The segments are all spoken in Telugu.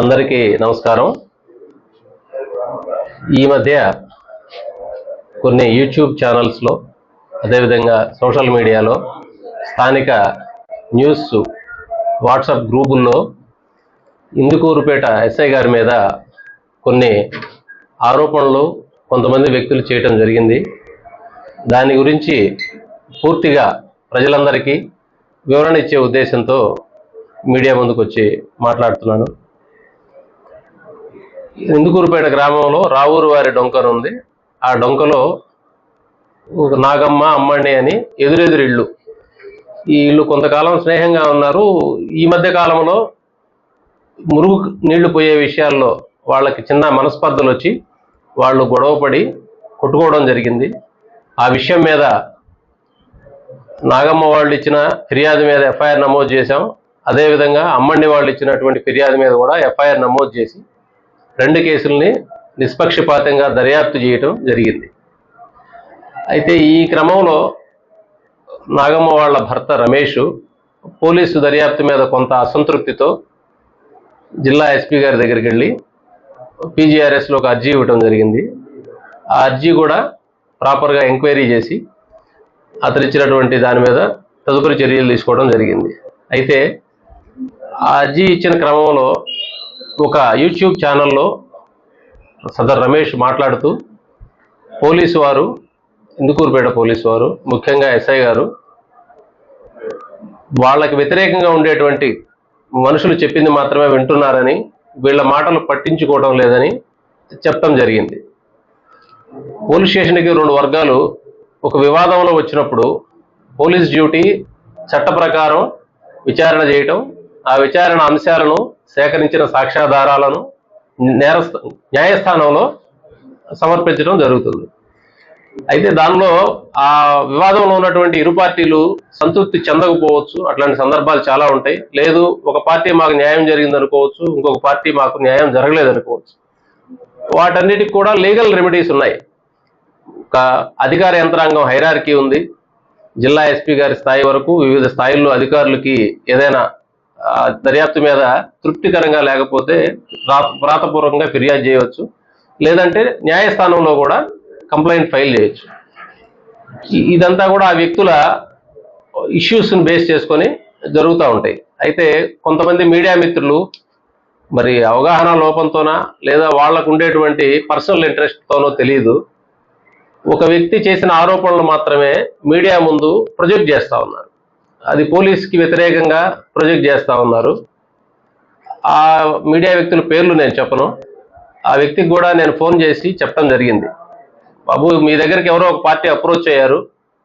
అందరికీ నమస్కారం. ఈ మధ్య కొన్ని యూట్యూబ్ ఛానల్స్లో అదేవిధంగా సోషల్ మీడియాలో స్థానిక న్యూస్ వాట్సాప్ గ్రూపుల్లో ఇందుకూరుపేట ఎస్ఐ గారి మీద కొన్ని ఆరోపణలు కొంతమంది వ్యక్తులు చేయటం జరిగింది. దాని గురించి పూర్తిగా ప్రజలందరికీ వివరణ ఇచ్చే ఉద్దేశంతో మీడియా ముందుకు వచ్చి మాట్లాడుతున్నాను. ఇందుకూరుపేట గ్రామంలో రావూరు వారి డొంకర్ ఉంది. ఆ డొంకలో ఒక నాగమ్మ అమ్మండి అని ఎదురెదురు ఇళ్ళు. ఈ ఇల్లు కొంతకాలం స్నేహంగా ఉన్నారు. ఈ మధ్య కాలంలో మురుగు నీళ్ళు పోయే విషయాల్లో వాళ్ళకి చిన్న మనస్పర్ధలు వచ్చి వాళ్ళు గొడవపడి కొట్టుకోవడం జరిగింది. ఆ విషయం మీద నాగమ్మ వాళ్ళు ఇచ్చిన ఫిర్యాదు మీద ఎఫ్ఐఆర్ నమోదు చేశాం. అదేవిధంగా అమ్మండి వాళ్ళు ఇచ్చినటువంటి ఫిర్యాదు మీద కూడా ఎఫ్ఐఆర్ నమోదు చేసి రెండు కేసుల్ని నిష్పక్షపాతంగా దర్యాప్తు చేయటం జరిగింది. అయితే ఈ క్రమంలో నాగమ్మ వాళ్ళ భర్త రమేష్ పోలీసు దర్యాప్తు మీద కొంత అసంతృప్తితో జిల్లా ఎస్పీ గారి దగ్గరికి వెళ్ళి పీజీఆర్ఎస్లో ఒక అర్జీ ఇవ్వటం జరిగింది. ఆ అర్జీ కూడా ప్రాపర్గా ఎంక్వైరీ చేసి అతను ఇచ్చినటువంటి దాని మీద తదుపరి చర్యలు తీసుకోవడం జరిగింది. అయితే ఆ అర్జీ ఇచ్చిన క్రమంలో ఒక యూట్యూబ్ ఛానల్లో సదర్ రమేష్ మాట్లాడుతూ పోలీసు వారు ఇందుకూరుపేట పోలీసు వారు ముఖ్యంగా ఎస్ఐ గారు వాళ్ళకి వ్యతిరేకంగా ఉండేటువంటి మనుషులు చెప్పింది మాత్రమే వింటున్నారని వీళ్ళ మాటలు పట్టించుకోవడం లేదని చెప్పడం జరిగింది. పోలీస్ స్టేషన్కి రెండు వర్గాలు ఒక వివాదంలో వచ్చినప్పుడు పోలీస్ డ్యూటీ చట్ట ప్రకారం విచారణ చేయటం ఆ విచారణ అంశాలను సేకరించిన సాక్ష్యాధారాలను నేరస్థ న్యాయస్థానంలో సమర్పించడం జరుగుతుంది. అయితే దానిలో ఆ వివాదంలో ఉన్నటువంటి ఇరు పార్టీలు సంతృప్తి చెందకపోవచ్చు. అట్లాంటి సందర్భాలు చాలా ఉంటాయి. లేదు ఒక పార్టీ మాకు న్యాయం జరిగింది అనుకోవచ్చు ఇంకొక పార్టీ మాకు న్యాయం జరగలేదు అనుకోవచ్చు వాటన్నిటికి కూడా లీగల్ రెమెడీస్ ఉన్నాయి. ఒక అధికార యంత్రాంగం హైరార్కీ ఉంది. జిల్లా ఎస్పీ గారి స్థాయి వరకు వివిధ స్థాయిల్లో అధికారులకి ఏదైనా దర్యాప్తు మీద తృప్తికరంగా లేకపోతే రా- వ్రాతపూర్వకంగా ఫిర్యాదు చేయవచ్చు. లేదంటే న్యాయస్థానంలో కూడా కంప్లైంట్ ఫైల్ చేయొచ్చు. ఇదంతా కూడా ఆ వ్యక్తుల ఇష్యూస్ని బేస్ చేసుకొని జరుగుతూ ఉంటాయి. అయితే కొంతమంది మీడియా మిత్రులు మరి అవగాహన లోపంతోనా లేదా వాళ్ళకు ఉండేటువంటి పర్సనల్ ఇంట్రెస్ట్తోనో తెలియదు ఒక వ్యక్తి చేసిన ఆరోపణలు మాత్రమే మీడియా ముందు ప్రొజెక్ట్ చేస్తూ ఉన్నారు. అది పోలీస్కి వ్యతిరేకంగా ప్రొజెక్ట్ చేస్తా ఉన్నారు. ఆ మీడియా వ్యక్తుల పేర్లు నేను చెప్పను. ఆ వ్యక్తికి కూడా నేను ఫోన్ చేసి చెప్పడం జరిగింది. బాబు మీ దగ్గరికి ఎవరో ఒక పార్టీ అప్రోచ్ అయ్యారు.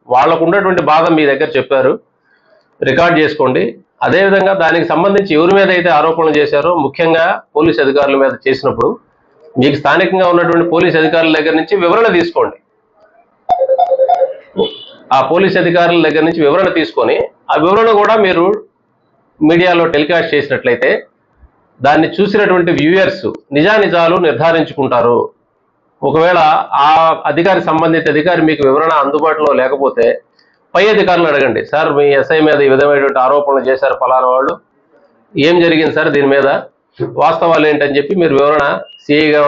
వాళ్ళకు ఉన్నటువంటి బాధ మీ దగ్గర చెప్పారు. రికార్డ్ చేసుకోండి. అదేవిధంగా దానికి సంబంధించి ఎవరి మీద అయితే ఆరోపణలు చేశారో ముఖ్యంగా పోలీస్ అధికారుల మీద చేసినప్పుడు మీకు స్థానికంగా ఉన్నటువంటి పోలీస్ అధికారుల దగ్గర నుంచి వివరణ తీసుకోండి. ఆ పోలీస్ అధికారుల దగ్గర నుంచి వివరణ తీసుకొని ఆ వివరణ కూడా మీరు మీడియాలో టెలికాస్ట్ చేసినట్లయితే దాన్ని చూసినటువంటి వ్యూయర్స్ నిజానిజాలు నిర్ధారించుకుంటారు. ఒకవేళ ఆ అధికారి సంబంధిత అధికారి మీకు వివరణ అందుబాటులో లేకపోతే పై అధికారులను అడగండి. సార్ మీ ఎస్ఐ మీద ఈ విధమైనటువంటి ఆరోపణలు చేశారు ఫలానా వాళ్ళు. ఏం జరిగింది సార్ దీని మీద? వాస్తవాలు ఏంటని చెప్పి మీరు వివరణ సిఐగా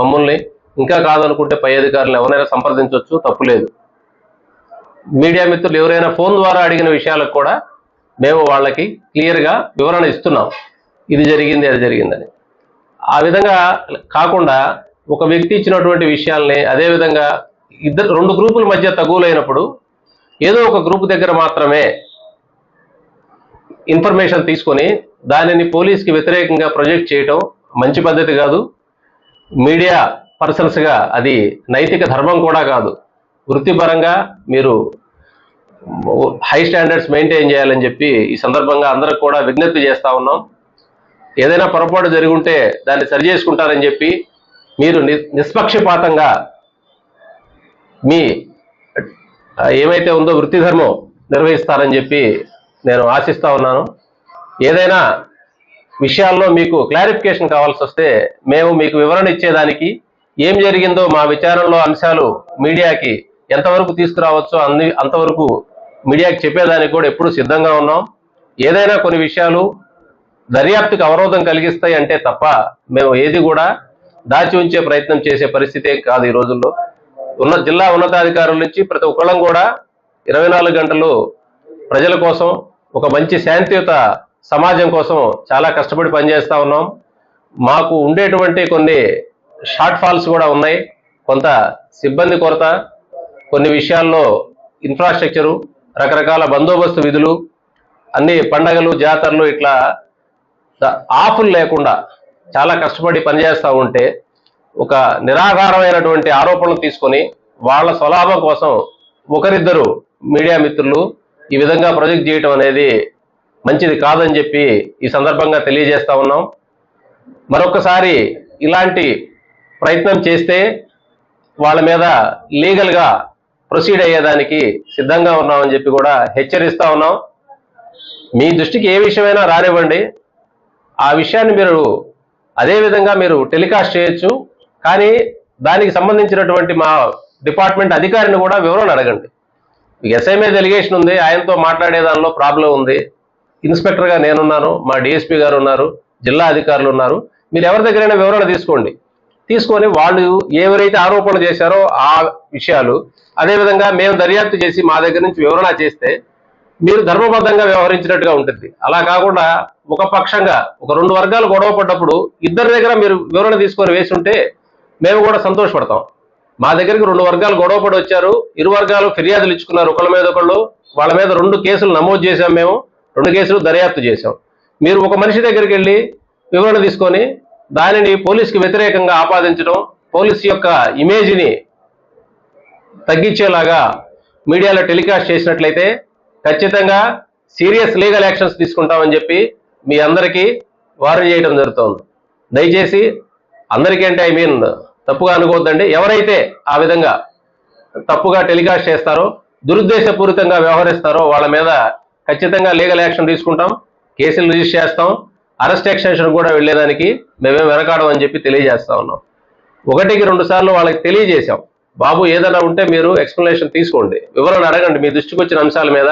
మమ్మల్ని ఇంకా కాదనుకుంటే పై అధికారులు ఎవరైనా సంప్రదించవచ్చు తప్పులేదు మీడియా మిత్రులు ఎవరైనా ఫోన్ ద్వారా అడిగిన విషయాలకు కూడా మేము వాళ్ళకి క్లియర్గా వివరణ ఇస్తున్నాం. ఇది జరిగింది అది జరిగిందని. ఆ విధంగా కాకుండా ఒక వ్యక్తి ఇచ్చినటువంటి విషయాల్ని అదేవిధంగా ఇద్దరు రెండు గ్రూపుల మధ్య తగులైనప్పుడు ఏదో ఒక గ్రూప్ దగ్గర మాత్రమే ఇన్ఫర్మేషన్ తీసుకొని దానిని పోలీస్కి వ్యతిరేకంగా ప్రొజెక్ట్ చేయటం మంచి పద్ధతి కాదు. మీడియా పర్సన్స్గా అది నైతిక ధర్మం కూడా కాదు. వృత్తిపరంగా మీరు హై స్టాండర్డ్స్ మెయింటైన్ చేయాలని చెప్పి ఈ సందర్భంగా అందరికి కూడా విజ్ఞప్తి చేస్తూ ఉన్నాం. ఏదైనా పొరపాటు జరిగి ఉంటే దాన్ని సరి చేసుకుంటారని చెప్పి మీరు ని- నిష్పక్షపాతంగా మీ ఏమైతే ఉందో వృత్తి ధర్మం నిర్వహిస్తారని చెప్పి నేను ఆశిస్తూ ఉన్నాను. ఏదైనా విషయాల్లో మీకు క్లారిఫికేషన్ కావాల్సి వస్తే మేము మీకు వివరణ ఇచ్చేదానికి ఏం జరిగిందో మా విచారంలో అంశాలు మీడియాకి ఎంతవరకు తీసుకురావచ్చో అన్ని అంతవరకు మీడియాకి చెప్పేదానికి కూడా ఎప్పుడు సిద్ధంగా ఉన్నాం. ఏదైనా కొన్ని విషయాలు దర్యాప్తుకు అవరోధం కలిగిస్తాయి అంటే తప్ప మేము ఏది కూడా దాచి ఉంచే ప్రయత్నం చేసే పరిస్థితే కాదు ఈ రోజుల్లో. ఉన్న జిల్లా ఉన్నతాధికారుల నుంచి ప్రతి ఒక్కళ్ళం కూడా ఇరవై నాలుగు గంటలు ప్రజల కోసం ఒక మంచి శాంతియుత సమాజం కోసం చాలా కష్టపడి పనిచేస్తూ ఉన్నాం. మాకు ఉండేటువంటి కొన్ని షార్ట్ ఫాల్స్ కూడా ఉన్నాయి. కొంత సిబ్బంది కొరత కొన్ని విషయాల్లో ఇన్ఫ్రాస్ట్రక్చరు రకరకాల బందోబస్తు విధులు అన్ని పండగలు జాతరలు ఇట్లా ఆఫులు లేకుండా చాలా కష్టపడి పనిచేస్తూ ఉంటే ఒక నిరాధారమైనటువంటి ఆరోపణలు తీసుకొని వాళ్ళ స్వలాభం కోసం ఒకరిద్దరు మీడియా మిత్రులు ఈ విధంగా ప్రొజెక్ట్ చేయటం అనేది మంచిది కాదని చెప్పి ఈ సందర్భంగా తెలియజేస్తా ఉన్నాం. మరొకసారి ఇలాంటి ప్రయత్నం చేస్తే వాళ్ళ మీద లీగల్గా ప్రొసీడ్ అయ్యేదానికి సిద్ధంగా ఉన్నామని చెప్పి కూడా హెచ్చరిస్తా ఉన్నాం. మీ దృష్టికి ఏ విషయమైనా రానివ్వండి. ఆ విషయాన్ని మీరు అదే విధంగా మీరు టెలికాస్ట్ చేయొచ్చు. కానీ దానికి సంబంధించినటువంటి మా డిపార్ట్మెంట్ అధికారిని కూడా వివరణ అడగండి. మీకు ఎస్ఐ మీద ఎలిగేషన్ ఉంది. ఆయనతో మాట్లాడే దానిలో ప్రాబ్లం ఉంది. ఇన్స్పెక్టర్గా నేనున్నాను. మా డిఎస్పీ గారు ఉన్నారు. జిల్లా అధికారులు ఉన్నారు. మీరు ఎవరి దగ్గరైనా వివరణ తీసుకోండి. తీసుకొని వాళ్ళు ఎవరైతే ఆరోపణలు చేశారో ఆ విషయాలు అదేవిధంగా మేము దర్యాప్తు చేసి మా దగ్గర నుంచి వివరణ చేస్తే మీరు ధర్మబద్ధంగా వ్యవహరించినట్టుగా ఉంటుంది. అలా కాకుండా ఒక పక్షంగా ఒక రెండు వర్గాలు గొడవ పడ్డప్పుడు ఇద్దరి దగ్గర మీరు వివరణ తీసుకొని వేసి ఉంటే మేము కూడా సంతోషపడతాం. మా దగ్గరికి రెండు వర్గాలు గొడవ పడి వచ్చారు. ఇరు వర్గాలు ఫిర్యాదులు ఇచ్చుకున్నారు. ఒకళ్ళ మీద ఒకళ్ళు వాళ్ళ మీద రెండు కేసులు నమోదు చేశాం మేము. రెండు కేసులు దర్యాప్తు చేశాం. మీరు ఒక మనిషి దగ్గరికి వెళ్ళి వివరణ తీసుకొని దానిని పోలీస్కి వ్యతిరేకంగా ఆపాదించడం పోలీస్ యొక్క ఇమేజ్ని తగ్గించేలాగా మీడియాలో టెలికాస్ట్ చేసినట్లయితే ఖచ్చితంగా సీరియస్ లీగల్ యాక్షన్స్ తీసుకుంటామని చెప్పి మీ అందరికీ వారం చేయడం జరుగుతోంది. దయచేసి అందరికీ అంటే ఐ మీన్ తప్పుగా అనుకోవద్దండి. ఎవరైతే ఆ విధంగా తప్పుగా టెలికాస్ట్ చేస్తారో దురుద్దేశపూరితంగా వ్యవహరిస్తారో వాళ్ళ మీద ఖచ్చితంగా లీగల్ యాక్షన్ తీసుకుంటాం. కేసులు రిజిస్టర్ చేస్తాం. అరెస్ట్ ఎక్స్టెన్షన్ కూడా వెళ్ళేదానికి మేమేం వెనకాడం అని చెప్పి తెలియజేస్తా ఉన్నాం. ఒకటికి రెండు సార్లు వాళ్ళకి తెలియజేశాం. బాబు ఏదైనా ఉంటే మీరు ఎక్స్ప్లెనేషన్ తీసుకోండి. వివరణ అడగండి మీ దృష్టికి వచ్చిన అంశాల మీద.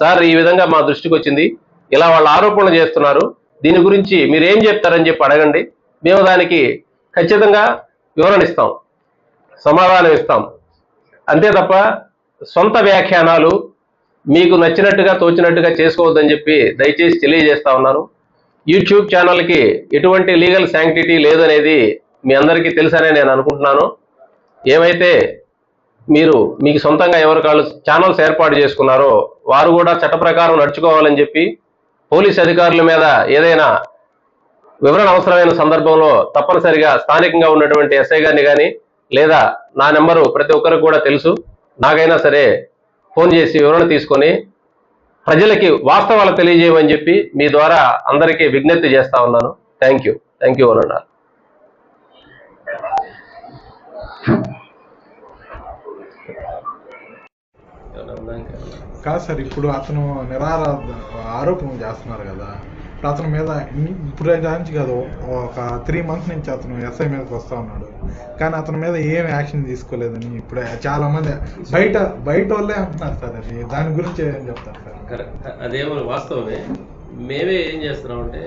సార్ ఈ విధంగా మా దృష్టికి వచ్చింది ఇలా వాళ్ళు ఆరోపణలు చేస్తున్నారు. దీని గురించి మీరు ఏం చెప్తారని చెప్పి అడగండి. మేము దానికి ఖచ్చితంగా వివరణ ఇస్తాం. సమాధానం ఇస్తాం. అంతే తప్ప సొంత వ్యాఖ్యానాలు మీకు నచ్చినట్టుగా తోచినట్టుగా చేసుకోవద్దని చెప్పి దయచేసి తెలియజేస్తా ఉన్నాను. యూట్యూబ్ ఛానల్కి ఎటువంటి లీగల్ శాంక్టిటీ లేదనేది మీ అందరికీ తెలుసనే నేను అనుకుంటున్నాను. ఏమైతే మీరు మీకు సొంతంగా ఎవరు కాళ్ళు ఛానల్స్ ఏర్పాటు చేసుకున్నారో వారు కూడా చట్ట ప్రకారం నడుచుకోవాలని చెప్పి పోలీస్ అధికారుల మీద ఏదైనా వివరణ అవసరమైన సందర్భంలో తప్పనిసరిగా స్థానికంగా ఉన్నటువంటి ఎస్ఐ గారిని కానీ లేదా నా నెంబరు ప్రతి ఒక్కరికి కూడా తెలుసు. నాకైనా సరే ఫోన్ చేసి వివరణ తీసుకొని ప్రజలకి వాస్తవాలు తెలియజేయమని చెప్పి మీ ద్వారా అందరికీ విజ్ఞప్తి చేస్తా ఉన్నాను. Thank you. థ్యాంక్ యూ అనండి కాదు సార్ ఇప్పుడు అతను నిరార ఆరోపణలు చేస్తున్నారు కదా. ఇప్పుడు అతని మీద ఇప్పుడు నుంచి కాదు ఒక త్రీ మంత్స్ నుంచి అతను ఎస్ఐ మీదకి వస్తా ఉన్నాడు. కానీ అతని మీద ఏం యాక్షన్ తీసుకోలేదని ఇప్పుడు చాలా మంది బయట బయట వాళ్ళే అంటున్నారు సార్ అది. దాని గురించి ఏం చెప్తారు సార్? కరెక్ట్. అదేమో వాస్తవమే. మేమే ఏం చేస్తున్నామంటే